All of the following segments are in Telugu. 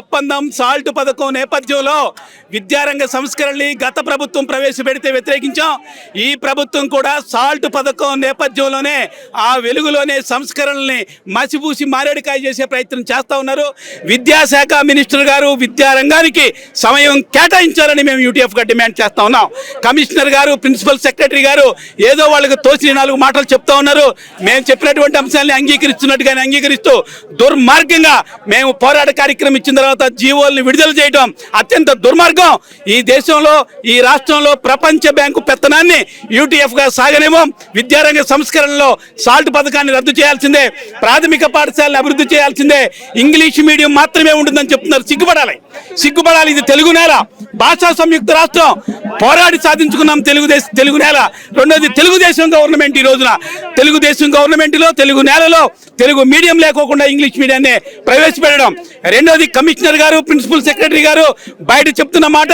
ఒప్పందం సాల్ట్ పథకం నేపథ్యంలో విద్యారంగ సంస్కరణని గత ప్రభుత్వం ప్రవేశపెడితే వ్యతిరేకించాం. ఈ ప్రభుత్వం కూడా సాల్ట్ పథకం నేపథ్యంలోనే ఆ వెలుగులోనే సంస్కరణల్ని మసిపూసి మారేడుకాయ చేసే ప్రయత్నం చేస్తా ఉన్నారు. విద్యాశాఖ మినిస్టర్ గారు విద్యారంగానికి సమయం కేటాయించాలని మేము యూటీఎఫ్గా డిమాండ్ చేస్తా ఉన్నాం. కమిషనర్ గారు ప్రిన్సిపల్ సెక్రటరీ గారు ఏదో వాళ్ళకి తోచిన నాలుగు మాటలు చెప్తా ఉన్నారు. మేము చెప్పినటువంటి అంశాలని అంగీకరిస్తున్నట్టుగానే అంగీకరిస్తూ దుర్మార్గంగా మేము పోరాట కార్యక్రమం ఇచ్చిన తర్వాత జీవోల్ని విడుదల చేయడం అత్యంత దుర్మార్గం. ఈ దేశంలో ఈ రాష్ట్రంలో ప్రపంచ బ్యాంకు పెత్తనాన్ని యూటీఎఫ్గా సాగనేమో విద్యారంగ సంస్కరణలో సాల్ట్ పథకాన్ని రద్దు చేయాల్సిందే ప్రాథమిక పాఠశాలను అభివృద్ధి చేయాల్సిందే ఇంగ్లీష్ మీడియం మాత్రమే ఉంటుందని చెప్తున్నారు. సిగ్గుపడాలి. సిగ్గుపడాలి. ఇది తెలుగు నేల. భాషా సంయుక్త రాష్ట్రం. పోరాడి సాధించుకున్నాం తెలుగుదేశం తెలుగు నేల. రెండోది తెలుగుదేశం గవర్నమెంట్ ఈ రోజున. తెలుగుదేశం గవర్నమెంట్లో తెలుగు నేలలో తెలుగు మీడియం లేకోకుండా ఇంగ్లీష్ మీడియాన్ని ప్రవేశపెట్టడం. రెండోది కమిషనర్ గారు ప్రిన్సిపల్ సెక్రటరీ గారు బయట చెప్తున్న మాట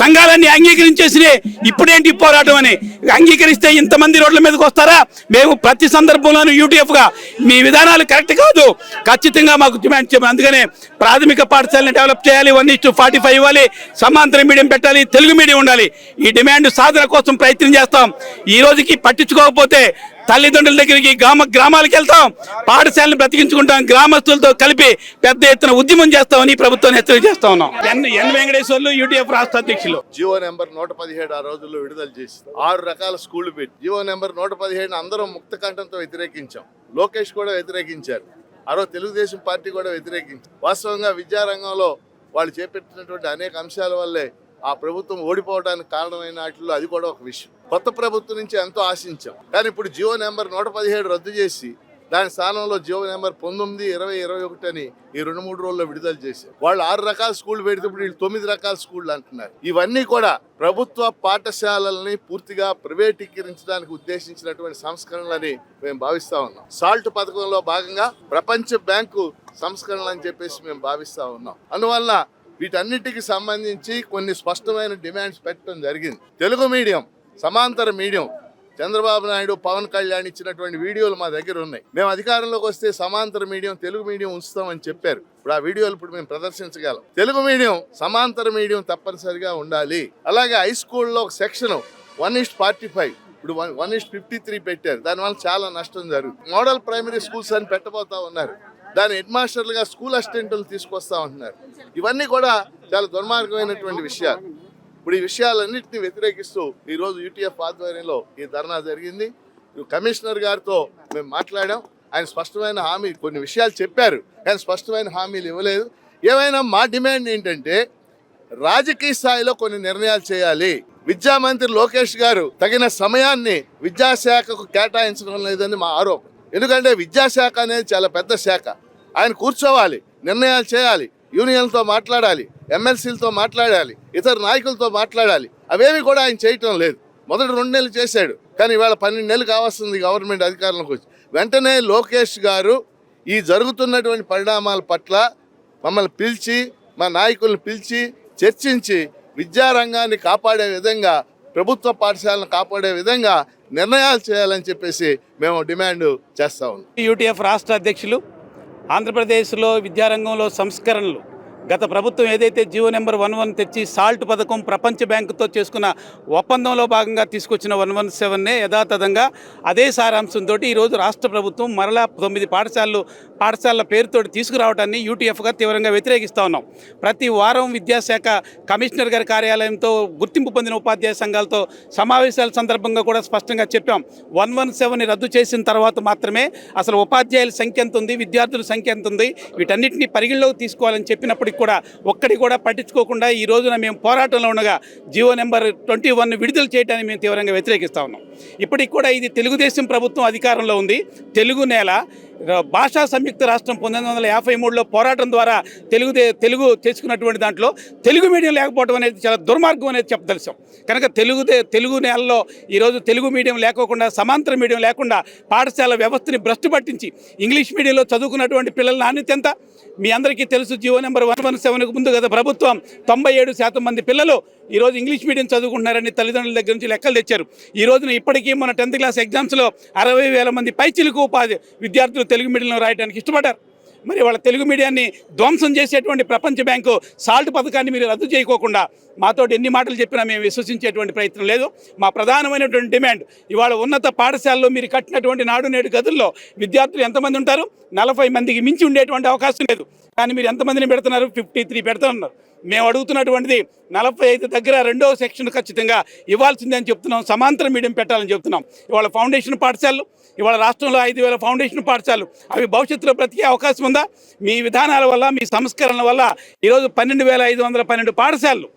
సంఘాలన్నీ అంగీకరించేసి ఇప్పుడేంటి పోరాటం అని? అంగీకరిస్తే ఇంతమంది రోడ్ల మీదకి వస్తారా? మేము ప్రతి సందర్భంలోనూ యూటీఎఫ్గా మీ విధానాలు కరెక్ట్ కాదు. ఖచ్చితంగా మాకు డిమాండ్ చెప్పారు అందుకనే ప్రాథమిక పాఠశాలని డెవలప్ చేయాలి. వన్ ఇస్ ఫార్టీ ఫైవ్ ఇవ్వాలి. సమాంతర మీడియం పెట్టాలి. తెలుగు మీడియం ఉండాలి. ఈ డిమాండ్ సాధన కోసం ప్రయత్నం చేస్తాం. ఈ రోజుకి పట్టించుకోకపోతే తల్లిదండ్రుల దగ్గరికి గ్రామ గ్రామాలకు వెళ్తాం. పాఠశాలను బ్రతికించుకుంటాం. గ్రామస్తులతో కలిపి పెద్ద ఎత్తున ఉద్యమం చేస్తామని ప్రభుత్వాన్ని హెచ్చరిక చేస్తా ఉన్నాం. ఎన్ ఎన్ వెంకటేశ్వర్లు యూటీఎఫ్ రాష్ట్ర అధ్యక్షులు. జియో నెంబర్ నూట పదిహేడు ఆ రోజుల్లో విడుదల చేసి ఆరు రకాల స్కూళ్ళు పెట్టి జియో నెంబర్ నూట పదిహేడు అందరం ముక్త కంఠంతో వ్యతిరేకించాం. లోకేష్ కూడా వ్యతిరేకించారు. ఆ రోజు తెలుగుదేశం పార్టీ కూడా వ్యతిరేకించారు. వాస్తవంగా విద్యారంగంలో వాళ్ళు చేపట్టినటువంటి అనేక అంశాల వల్లే ఆ ప్రభుత్వం ఓడిపోవడానికి కారణమైన వాటిలో అది కూడా ఒక విషయం. కొత్త ప్రభుత్వం నుంచి ఎంతో ఆశించాం. కానీ ఇప్పుడు జియో నెంబర్ నూట పదిహేడు రద్దు చేసి దాని స్థానంలో జియో నెంబర్ పంతొమ్మిది ఇరవై ఇరవై ఒకటి అని ఈ రెండు మూడు రోజుల్లో విడుదల చేశారు. వాళ్ళు ఆరు రకాల స్కూళ్ళు పెడితే ఇప్పుడు వీళ్ళు తొమ్మిది రకాల స్కూళ్ళు అంటున్నారు. ఇవన్నీ కూడా ప్రభుత్వ పాఠశాలల్ని పూర్తిగా ప్రైవేటీకరించడానికి ఉద్దేశించినటువంటి సంస్కరణలని మేము భావిస్తా ఉన్నాం. సాల్ట్ పథకంలో భాగంగా ప్రపంచ బ్యాంకు సంస్కరణలు అని చెప్పేసి మేము భావిస్తా ఉన్నాం. అందువల్ల వీటన్నిటికి సంబంధించి కొన్ని స్పష్టమైన డిమాండ్స్ పెట్టడం జరిగింది. తెలుగు మీడియం సమాంతర మీడియం చంద్రబాబు నాయుడు పవన్ కళ్యాణ్ ఇచ్చినటువంటి వీడియోలు మా దగ్గర ఉన్నాయి. మేము అధికారంలోకి వస్తే సమాంతర మీడియం తెలుగు మీడియం ఉంచుతామని చెప్పారు. ఇప్పుడు ఆ వీడియోలు ఇప్పుడు మేము ప్రదర్శించగలం. తెలుగు మీడియం సమాంతర మీడియం తప్పనిసరిగా ఉండాలి. అలాగే హై స్కూల్లో ఒక section one is to forty five ఇప్పుడు one one is to fifty three పెట్టారు. దానివల్ల చాలా నష్టం జరుగుతుంది. మోడల్ ప్రైమరీ స్కూల్స్ అని పెట్టబోతా ఉన్నారు. దాని హెడ్ మాస్టర్లుగా స్కూల్ అసిస్టెంట్లు తీసుకొస్తా ఉంటున్నారు. ఇవన్నీ కూడా చాలా దుర్మార్గమైనటువంటి విషయాలు. ఇప్పుడు ఈ విషయాలన్నింటినీ వ్యతిరేకిస్తూ ఈరోజు యూటీఎఫ్ ఆధ్వర్యంలో ఈ ధర్నా జరిగింది. కమిషనర్ గారితో మేము మాట్లాడాం. ఆయన స్పష్టమైన హామీ కొన్ని విషయాలు చెప్పారు కానీ స్పష్టమైన హామీలు ఇవ్వలేదు. ఏమైనా మా డిమాండ్ ఏంటంటే రాజకీయ స్థాయిలో కొన్ని నిర్ణయాలు చేయాలి. విద్యా మంత్రి లోకేష్ గారు తగిన సమయాన్ని విద్యాశాఖకు కేటాయించడం లేదని మా ఆరోపణ. ఎందుకంటే విద్యాశాఖ అనేది చాలా పెద్ద శాఖ. ఆయన కూర్చోవాలి నిర్ణయాలు చేయాలి యూనియన్తో మాట్లాడాలి ఎమ్మెల్సీలతో మాట్లాడాలి ఇతర నాయకులతో మాట్లాడాలి. అవేవి కూడా ఆయన చేయటం లేదు. మొదటి రెండు నెలలు చేశాడు. కానీ ఇవాళ పన్నెండు నెలలు కావాల్సింది గవర్నమెంట్ అధికారంలోకి వచ్చి. వెంటనే లోకేష్ గారు ఈ జరుగుతున్నటువంటి పరిణామాల పట్ల మమ్మల్ని పిలిచి మా నాయకుల్ని పిలిచి చర్చించి విద్యారంగాన్ని కాపాడే విధంగా ప్రభుత్వ పాఠశాలను కాపాడే విధంగా నిర్ణయాలు చేయాలని చెప్పేసి మేము డిమాండ్ చేస్తా ఉన్నాం. యూటీఎఫ్ రాష్ట్ర అధ్యక్షులు ఆంధ్రప్రదేశ్లో విద్యారంగంలో సంస్కరణలు గత ప్రభుత్వం ఏదైతే G O number one one తెచ్చి సాల్ట్ పథకం ప్రపంచ బ్యాంకుతో చేసుకున్న ఒప్పందంలో భాగంగా తీసుకొచ్చిన వన్ వన్ సెవెన్నే యథాతథంగా అదే సారాంశంతో ఈరోజు రాష్ట్ర ప్రభుత్వం మరలా తొమ్మిది పాఠశాలలు పాఠశాలల పేరుతో తీసుకురావడాన్ని యూటీఎఫ్గా తీవ్రంగా వ్యతిరేకిస్తూ ఉన్నాం. ప్రతి వారం విద్యాశాఖ కమిషనర్ గారి కార్యాలయంతో గుర్తింపు పొందిన ఉపాధ్యాయ సంఘాలతో సమావేశాల సందర్భంగా కూడా స్పష్టంగా చెప్పాం. వన్ వన్ సెవెన్ రద్దు చేసిన తర్వాత మాత్రమే అసలు ఉపాధ్యాయుల సంఖ్య ఎంత ఉంది విద్యార్థుల సంఖ్య ఎంత ఉంది వీటన్నిటిని పరిగణలోకి తీసుకోవాలని చెప్పినప్పుడు చెప్పినప్పటికీ కూడా ఒక్కడి కూడా పట్టించుకోకుండా ఈ రోజున మేము పోరాటంలో ఉండగా జియో నెంబర్ ట్వంటీ వన్ విడుదల చేయడానికి మేము తీవ్రంగా వ్యతిరేకిస్తా ఉన్నాం. ఇప్పటికి కూడా ఇది తెలుగుదేశం ప్రభుత్వం అధికారంలో ఉంది. తెలుగు నేల భాషా సంయుక్త రాష్ట్రం పంతొమ్మిది వందల యాభై మూడులో పోరాటం ద్వారా తెలుగుదే తెలుగు తెచ్చుకున్నటువంటి దాంట్లో తెలుగు మీడియం లేకపోవడం అనేది చాలా దుర్మార్గం అనేది చెప్పదలిసాం కనుక తెలుగు తెలుగు నేలలో ఈరోజు తెలుగు మీడియం లేకోకుండా సమాంతర మీడియం లేకుండా పాఠశాల వ్యవస్థని భ్రష్టు పట్టించి ఇంగ్లీష్ మీడియంలో చదువుకున్నటువంటి పిల్లల నాణ్యత ఎంత? మీ అందరికీ తెలుసు జియో నెంబర్ వన్ వన్ సెవెన్కు ముందు గత ప్రభుత్వం తొంభై ఏడు శాతం మంది పిల్లలు ఈరోజు ఇంగ్లీష్ మీడియం చదువుకుంటున్నారని తల్లిదండ్రుల దగ్గర నుంచి లెక్కలు తెచ్చారు. ఈ రోజున ఇప్పటికీ మన టెన్త్ క్లాస్ ఎగ్జామ్స్లో అరవై వేల మంది పైచిలకు ఉపాధి విద్యార్థులు తెలుగు మీడియంలో రాయడానికి ఇష్టపడ్డారు. మరి వాళ్ళ తెలుగు మీడియాన్ని ధ్వంసం చేసేటువంటి ప్రపంచ బ్యాంకు సాల్ట్ పథకాన్ని మీరు రద్దు చేయకోకుండా మాతో ఎన్ని మాటలు చెప్పినా మేము విశ్వసించేటువంటి ప్రయత్నం లేదు. మా ప్రధానమైనటువంటి డిమాండ్ ఇవాళ ఉన్నత పాఠశాలలో మీరు కట్టినటువంటి నాడు నేడు గదుల్లో విద్యార్థులు ఎంతమంది ఉంటారు? నలభై మందికి మించి ఉండేటువంటి అవకాశం లేదు. కానీ మీరు ఎంతమందిని పెడుతున్నారు? ఫిఫ్టీ త్రీ పెడుతున్నారు మేము అడుగుతున్నటువంటిది నలభై ఐదు దగ్గర రెండో సెక్షన్ ఖచ్చితంగా ఇవ్వాల్సిందే అని చెప్తున్నాం. సమాంతర మీడియం పెట్టాలని చెప్తున్నాం. ఇవాళ ఫౌండేషన్ పాఠశాలలు ఇవాళ రాష్ట్రంలో ఐదు వేల ఫౌండేషన్ పాఠశాలలు అవి భవిష్యత్తులో బ్రతికే అవకాశం ఉందా? మీ విధానాల వల్ల మీ సంస్కరణల వల్ల ఈరోజు పన్నెండు వేల ఐదు వందల పన్నెండు పాఠశాలలు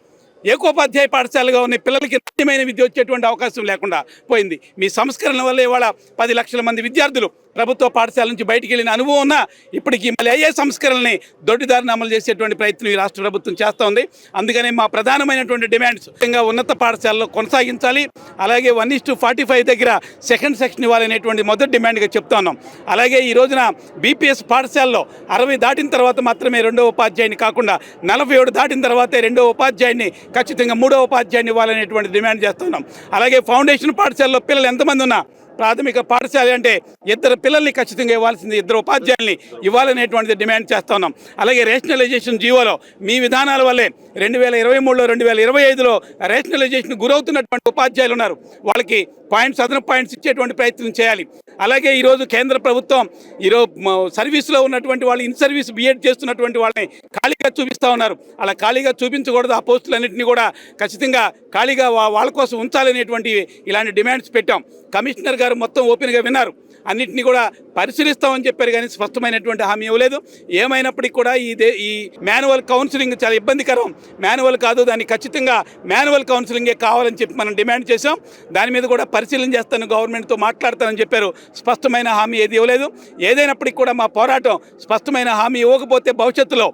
ఏకోపాధ్యాయ పాఠశాలగా ఉన్న పిల్లలకి నాణ్యమైన విద్య వచ్చేటువంటి అవకాశం లేకుండా పోయింది. మీ సంస్కరణ వల్ల ఇవాళ పది లక్షల మంది విద్యార్థులు ప్రభుత్వ పాఠశాల నుంచి బయటికి వెళ్ళిన అనుభవం ఉన్నా ఇప్పటికీ మళ్ళీ అయ్యే సంస్కరణల్ని దొడ్డిదారిని అమలు చేసేటువంటి ప్రయత్నం ఈ రాష్ట్ర ప్రభుత్వం చేస్తూ ఉంది. అందుకనే మా ప్రధానమైనటువంటి డిమాండ్స్ ముఖ్యంగా ఉన్నత పాఠశాలలో కొనసాగించాలి. అలాగే one is to forty five దగ్గర సెకండ్ సెక్షన్ ఇవ్వాలనేటువంటి మొదటి డిమాండ్గా చెప్తా ఉన్నాం. అలాగే ఈ రోజున బీపీఎస్ పాఠశాలలో అరవై దాటిన తర్వాత మాత్రమే రెండో ఉపాధ్యాయుని కాకుండా నలభై ఏడు దాటిన తర్వాతే రెండో ఉపాధ్యాయుని ఖచ్చితంగా మూడో ఉపాధ్యాయుని ఇవ్వాలనేటువంటి డిమాండ్ చేస్తున్నాం అలాగే ఫౌండేషన్ పాఠశాలలో పిల్లలు ఎంతమంది ఉన్నా ప్రాథమిక పాఠశాల అంటే ఇద్దరు పిల్లల్ని ఖచ్చితంగా ఇవ్వాల్సింది ఇద్దరు ఉపాధ్యాయుల్ని ఇవ్వాలనేటువంటిది డిమాండ్ చేస్తా ఉన్నాం. అలాగే రేషనలైజేషన్ జీవోలో మీ విధానాల వల్లే రెండు వేల ఇరవై మూడులో రెండు వేల ఇరవై ఐదులో రేషనలైజేషన్ గురవుతున్నటువంటి ఉపాధ్యాయులు ఉన్నారు. వాళ్ళకి పాయింట్స్ అదనపు పాయింట్స్ ఇచ్చేటువంటి ప్రయత్నం చేయాలి. అలాగే ఈరోజు కేంద్ర ప్రభుత్వం ఈరోజు సర్వీస్లో ఉన్నటువంటి వాళ్ళు ఇన్ సర్వీస్ బిఎడ్ చేస్తున్నటువంటి వాళ్ళని ఖాళీగా చూపిస్తూ ఉన్నారు. అలా ఖాళీగా చూపించకూడదు. ఆ పోస్టులన్నింటినీ కూడా ఖచ్చితంగా ఖాళీగా వాళ్ళ కోసం ఉంచాలనేటువంటి ఇలాంటి డిమాండ్స్ పెట్టాం. కమిషనర్ గారు మొత్తం ఓపెన్గా విన్నారు. అన్నింటినీ కూడా పరిశీలిస్తామని చెప్పారు కానీ స్పష్టమైనటువంటి హామీ ఇవ్వలేదు. ఏమైనప్పటికీ కూడా ఈ దే ఈ మాన్యువల్ కౌన్సిలింగ్ చాలా ఇబ్బందికరం. మాన్యువల్ కాదు దాన్ని ఖచ్చితంగా మాన్యువల్ కౌన్సిలింగే కావాలని చెప్పి మనం డిమాండ్ చేశాం. దాని మీద కూడా పరిశీలన చేస్తాను గవర్నమెంట్తో మాట్లాడతానని చెప్పారు. స్పష్టమైన హామీ ఏది ఇవ్వలేదు. ఏదైనప్పటికీ కూడా మా పోరాటం స్పష్టమైన హామీ ఇవ్వకపోతే భవిష్యత్తులో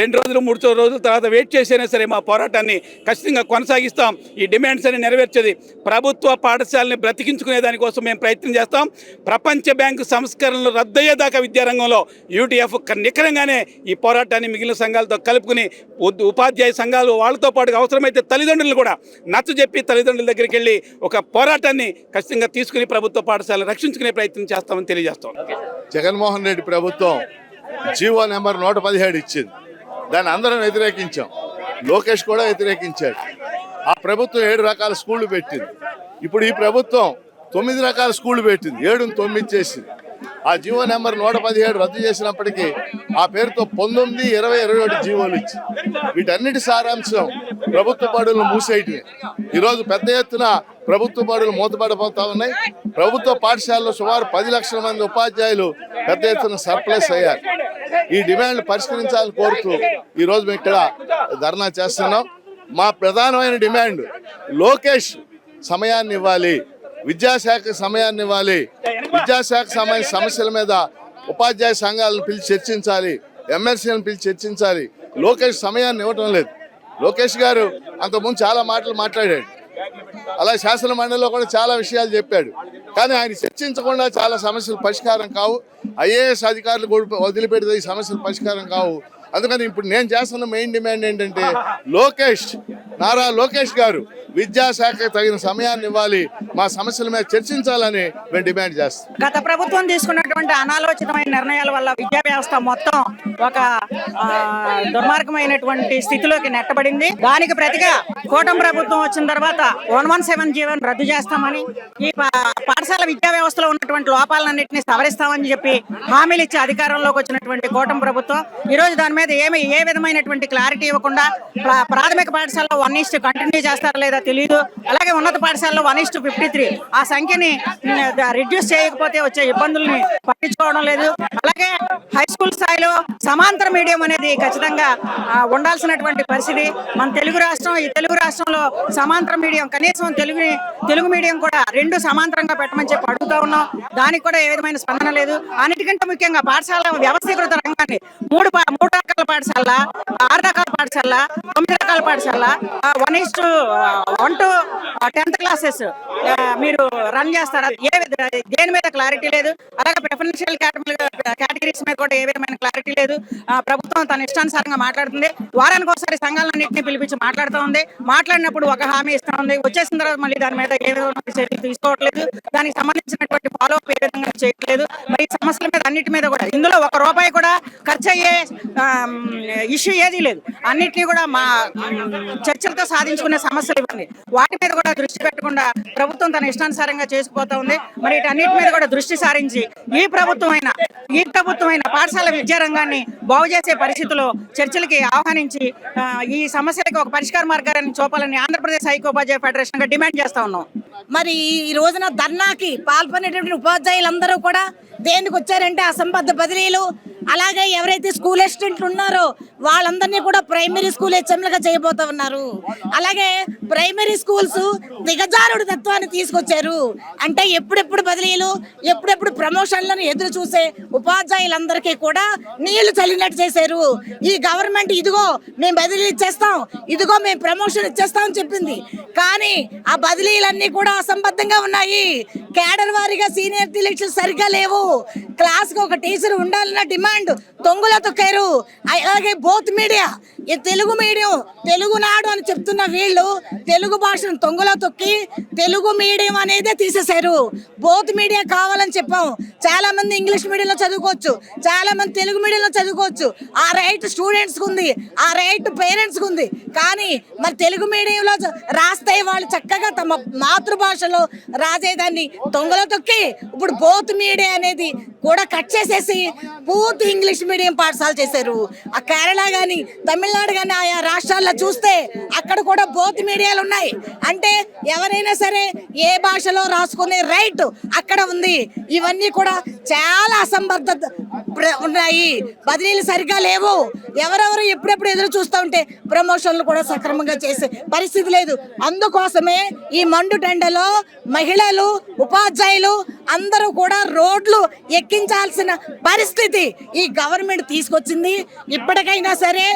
రెండు రోజులు మూడు రోజుల తర్వాత వెయిట్ చేసైనా సరే మా పోరాటాన్ని ఖచ్చితంగా కొనసాగిస్తాం. ఈ డిమాండ్స్ అని నెరవేర్చేది ప్రభుత్వ పాఠశాలని బ్రతికించుకునే దానికోసం మేము ప్రయత్నం చేస్తాం. ప్రపంచ బ్యాంకు సంస్కరణలు రద్దయ్యేదాకా విద్యారంగంలో యూటీఎఫ్ నిఖరంగానే ఈ పోరాటాన్ని మిగిలిన సంఘాలతో కలుపుకుని ఉపాధ్యాయ సంఘాలు వాళ్ళతో పాటు అవసరమైతే తల్లిదండ్రులు కూడా నచ్చ చెప్పి తల్లిదండ్రుల దగ్గరికి వెళ్ళి ఒక పోరాటాన్ని ఖచ్చితంగా తీసుకుని ప్రభుత్వ పాఠశాలను రక్షించుకునే ప్రయత్నం చేస్తామని తెలియజేస్తాం. జగన్మోహన్ రెడ్డి ప్రభుత్వం జీవో నెంబర్ నూట పదిహేడు ఇచ్చింది. దాన్ని అందరం వ్యతిరేకించాం. లోకేష్ కూడా వ్యతిరేకించాడు. ఆ ప్రభుత్వం ఏడు రకాల స్కూళ్ళు పెట్టింది. ఇప్పుడు ఈ ప్రభుత్వం తొమ్మిది రకాల స్కూళ్ళు పెట్టింది. ఏడుని తొమ్మిది చేసింది. ఆ జీవో నెంబర్ నూట పదిహేడు రద్దు చేసినప్పటికీ ఆ పేరుతో పంతొమ్మిది ఇరవై ఇరవై ఒకటి జీవోలు ఇచ్చి వీటన్నిటి సారాంశం ప్రభుత్వ బడులను మూసేయటమే. ఈరోజు పెద్ద ఎత్తున ప్రభుత్వ బడులు మూతపడిపోతా ఉన్నాయి. ప్రభుత్వ పాఠశాలలో సుమారు పది లక్షల మంది ఉపాధ్యాయులు పెద్ద ఎత్తున సర్ప్లస్ అయ్యారు. ఈ డిమాండ్లు పరిష్కరించాలని కోరుతూ ఈరోజు మేము ఇక్కడ ధర్నా చేస్తున్నాం. మా ప్రధానమైన డిమాండ్ లోకేష్ సమయాన్ని ఇవ్వాలి విద్యాశాఖ సమయాన్ని ఇవ్వాలి. విద్యాశాఖ సమయ సమస్యల మీద ఉపాధ్యాయ సంఘాలను పిలిచి చర్చించాలి ఎమ్మెల్సీలను పిలిచి చర్చించాలి. లోకేష్ సమయాన్ని ఇవ్వటం లేదు. లోకేష్ గారు అంతకుముందు చాలా మాటలు మాట్లాడాడు. అలా శాసన మండలిలో కూడా చాలా విషయాలు చెప్పాడు. కానీ ఆయన చర్చించకుండా చాలా సమస్యలు పరిష్కారం కావు. ఐఏఎస్ అధికారులు కూడా వదిలిపెడితే ఈ సమస్యలు పరిష్కారం కావు. అందుకని ఇప్పుడు నేను చేస్తున్న మెయిన్ డిమాండ్ ఏంటంటే లోకేష్ నారా లోకేష్ గారు విద్యాశాఖ తగిన సమయాన్ని ఇవ్వాలి మా సమస్యల మీద చర్చించాలని మేము డిమాండ్ చేస్తాం గత ప్రభుత్వం తీసుకున్నటువంటి అనాలోచితమైన నిర్ణయాల వల్ల విద్యా వ్యవస్థ మొత్తం ఒక దుర్మార్గమైనటువంటి స్థితిలోకి నెట్టబడింది. దానికి ప్రతిగా కూటమి ప్రభుత్వం వచ్చిన తర్వాత వన్ వన్ సెవెన్ జీవన్ రద్దు చేస్తామని ఈ పాఠశాల విద్యా వ్యవస్థలో ఉన్నటువంటి లోపాలన్నింటినీ సవరిస్తామని చెప్పి హామీలు ఇచ్చి అధికారంలోకి వచ్చినటువంటి కూటమి ప్రభుత్వం ఈ రోజు దాని మీద ఏమి ఏ విధమైనటువంటి క్లారిటీ ఇవ్వకుండా ప్రాథమిక పాఠశాలలో వన్ ఇస్ట్ కంటిన్యూ చేస్తారా లేదా తెలియదు అలాగే ఉన్నత పాఠశాలలో వన్ ఇస్ట్ ఫిఫ్టీ త్రీ ఆ సంఖ్యని రిడ్యూస్ చేయకపోతే వచ్చే ఇబ్బందుల్ని పట్టించుకోవడం లేదు. అలాగే హై స్కూల్ స్థాయిలో సమాంతర మీడియం అనేది ఖచ్చితంగా ఉండాల్సినటువంటి పరిస్థితి. మన తెలుగు రాష్ట్రం ఈ తెలుగు రాష్ట్రంలో సమాంతర మీడియం కనీసం తెలుగు తెలుగు మీడియం కూడా రెండు సమాంతరంగా పెట్టమని చెప్పి అడుగుతా ఉన్నాం. దానికి కూడా ఏ విధమైన స్పందన లేదు. అన్నిటికంటే ముఖ్యంగా పాఠశాల వ్యవస్థీకృత రంగాన్ని మూడు మూడు రకాల పాఠశాల ఆరు రకాల పాఠశాల తొమ్మిది రకాల పాఠశాల one is to one to tenth classes మీరు రన్ చేస్తారా? ఏ దేని మీద క్లారిటీ లేదు. అలాగే ప్రిఫరెన్షియల్ కేటగిరీస్ మీద కూడా ఏ విధమైన క్లారిటీ లేదు ప్రభుత్వం తన ఇష్టానుసారంగా మాట్లాడుతుంది. వారానికి ఒకసారి సంఘాలన్నింటినీ పిలిపించి మాట్లాడుతూ ఉంది. మాట్లాడినప్పుడు ఒక హామీ ఇస్తూ ఉంది. వచ్చేసిన తర్వాత మళ్ళీ దాని మీద ఏ విధమైన చర్యలు తీసుకోవట్లేదు. దానికి సంబంధించినటువంటి ఫాలో అప్ ఏ విధంగా చేయట్లేదు. మరి సమస్యల మీద అన్నిటి మీద కూడా ఇందులో ఒక రూపాయి కూడా ఖర్చు అయ్యే ఇష్యూ ఏదీ లేదు. అన్నిటినీ కూడా మా చర్చలతో సాధించుకునే సమస్యలు ఇవన్నీ వాటి మీద కూడా దృష్టి పెట్టకుండా ప్రభుత్వం తన ఇష్టానుసారంగా చేసుకుపోతా ఉంది. మరి వీటన్నిటి మీద కూడా దృష్టి సారించి ఈ ప్రభుత్వం అయినా ఈ ప్రభుత్వం అయినా పాఠశాల విద్యారంగాన్ని బాగు చేసే పరిస్థితిలో చర్చలకి ఆహ్వానించి ఈ సమస్యలకు ఒక పరిష్కార మార్గాన్ని చూపాలని ఆంధ్రప్రదేశ్ హైకోపాధ్యాయ ఫెడరేషన్గా డిమాండ్ చేస్తా ఉన్నాం. మరి ఈ రోజున ధర్నాకి పాల్పొనేటువంటి ఉపాధ్యాయులందరూ కూడా దేనికి వచ్చారంటే అసంబద్ధ బదిలీలు అలాగే ఎవరైతే స్కూల్ అసిస్టెంట్లు ఉన్నారో వాళ్ళందరినీ కూడా ప్రైమరీ స్కూల్ హెచ్ఎంలుగా చేయబోతా ఉన్నారు. అలాగే ప్రైమరీ స్కూల్స్ దిగజారుడు తత్వాన్ని తీసుకొచ్చారు. అంటే ఎప్పుడెప్పుడు బదిలీలు ఎప్పుడెప్పుడు ప్రమోషన్లను ఎదురు చూసే ఉపాధ్యాయులందరికీ కూడా నీళ్ళు చల్లినట్టు చేశారు. ఈ గవర్నమెంట్ ఇదిగో మేము బదిలీ ఇచ్చేస్తాం ఇదిగో మేము ప్రమోషన్ ఇచ్చేస్తాం అని చెప్పింది. కానీ ఆ బదిలీలన్నీ కూడా అసంబద్ధంగా ఉన్నాయి. కేడర్ వారిగా సీనియర్ ఎలక్షన్ సరిగ్గా లేవు. క్లాస్కి ఒక టీచర్ ఉండాలన్న డిమాండ్ తొంగుల తొక్కారు అలాగే బోత్ మీడియా. ఈ తెలుగు మీడియం తెలుగు నాడు అని చెప్తున్న వీళ్ళు తెలుగు భాషను తొంగలో తొక్కి తెలుగు మీడియం అనేదే తీసేశారు. బోత్ మీడియా కావాలని చెప్పాం. చాలా మంది ఇంగ్లీష్ మీడియంలో చదువుకోవచ్చు. చాలా మంది తెలుగు మీడియంలో చదువుకోవచ్చు. ఆ రైట్ స్టూడెంట్స్కి ఉంది. ఆ రైట్ పేరెంట్స్కి ఉంది. కానీ మరి తెలుగు మీడియంలో రాస్తే వాళ్ళు చక్కగా తమ మాతృభాషలో రాసేదాన్ని తొంగలో తొక్కి ఇప్పుడు బోత్ మీడియా అనేది కూడా కట్ చేసేసి పూర్తి ఇంగ్లీష్ మీడియం పాఠశాల చేశారు. ఆ కేరళ గాని తమిళనాడు గాని ఆయా రాష్ట్రాల్లో చూస్తే అక్కడ కూడా బోత్ మీడియాలు ఉన్నాయి. అంటే ఎవరైనా సరే ఏ భాషలో రాసుకునే రైట్ అక్కడ ఉంది. ఇవన్నీ కూడా చాలా అసంబద్ధ ప్ర- ఉన్నాయి. బదిలీలు సరిగా లేవు. ఎవరెవరు ఎప్పుడెప్పుడు ఎదురు చూస్తూ ఉంటే ప్రమోషన్లు కూడా సక్రమంగా చేసే పరిస్థితి లేదు. అందుకోసమే ఈ మండు టెండలో మహిళలు ఉపాధ్యాయులు అందరూ కూడా రోడ్లు ఎక్కించాల్సిన పరిస్థితి ఈ గవర్నమెంట్ తీసుకొచ్చింది. ఇప్పటికైనా సరే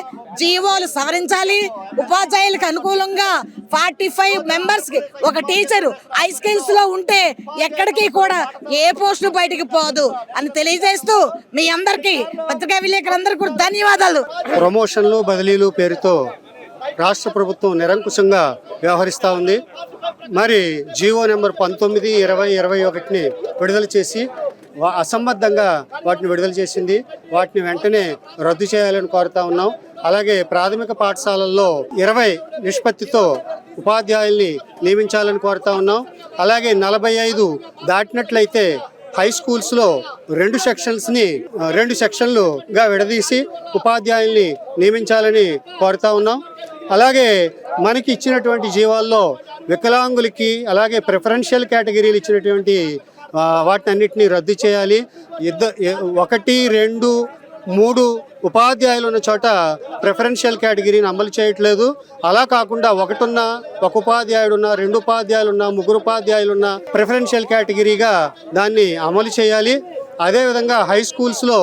జీవోలు సవరించాలి. ఉపాధ్యాయులకు అనుకూలంగా ఫార్టీ ఫైవ్ మెంబర్స్కి ఒక టీచరు హై స్కిల్స్లో ఉంటే ఎక్కడికి కూడా ఏ పోస్టు బయటికి పోదు అని తెలియజేస్తూ మీ అందరికీ పత్రికా విలేకరులందరికీ కూడా ధన్యవాదాలు. ప్రమోషన్లు బదిలీలు పేరుతో రాష్ట్ర ప్రభుత్వం నిరంకుశంగా వ్యవహరిస్తూ ఉంది. మరి జీవో నెంబర్ పంతొమ్మిది ఇరవై ఇరవై ఒకటిని విడుదల చేసి అసంబద్ధంగా వాటిని విడుదల చేసింది. వాటిని వెంటనే రద్దు చేయాలని కోరుతా ఉన్నాం. అలాగే ప్రాథమిక పాఠశాలల్లో ఇరవై నిష్పత్తితో ఉపాధ్యాయుల్ని నియమించాలని కోరుతా ఉన్నాం. అలాగే నలభై ఐదు దాటినట్లయితే హై స్కూల్స్లో రెండు సెక్షన్స్ని రెండు సెక్షన్లుగా విడదీసి ఉపాధ్యాయుల్ని నియమించాలని కోరుతా ఉన్నాం. అలాగే మనకి ఇచ్చినటువంటి జీవాల్లో వికలాంగులకి అలాగే ప్రిఫరెన్షియల్ కేటగిరీలు ఇచ్చినటువంటి వాటినన్నిటిని రద్దు చేయాలి. ఇద్ద ఒకటి రెండు మూడు ఉపాధ్యాయులు ఉన్న చోట ప్రిఫరెన్షియల్ కేటగిరీని అమలు చేయట్లేదు. అలా కాకుండా ఒకటున్న ఒక ఉపాధ్యాయుడు ఉన్న రెండు ఉపాధ్యాయులు ఉన్న ముగ్గురు ఉపాధ్యాయులు ఉన్న ప్రిఫరెన్షియల్ కేటగిరీగా దాన్ని అమలు చేయాలి. అదేవిధంగా హై స్కూల్స్లో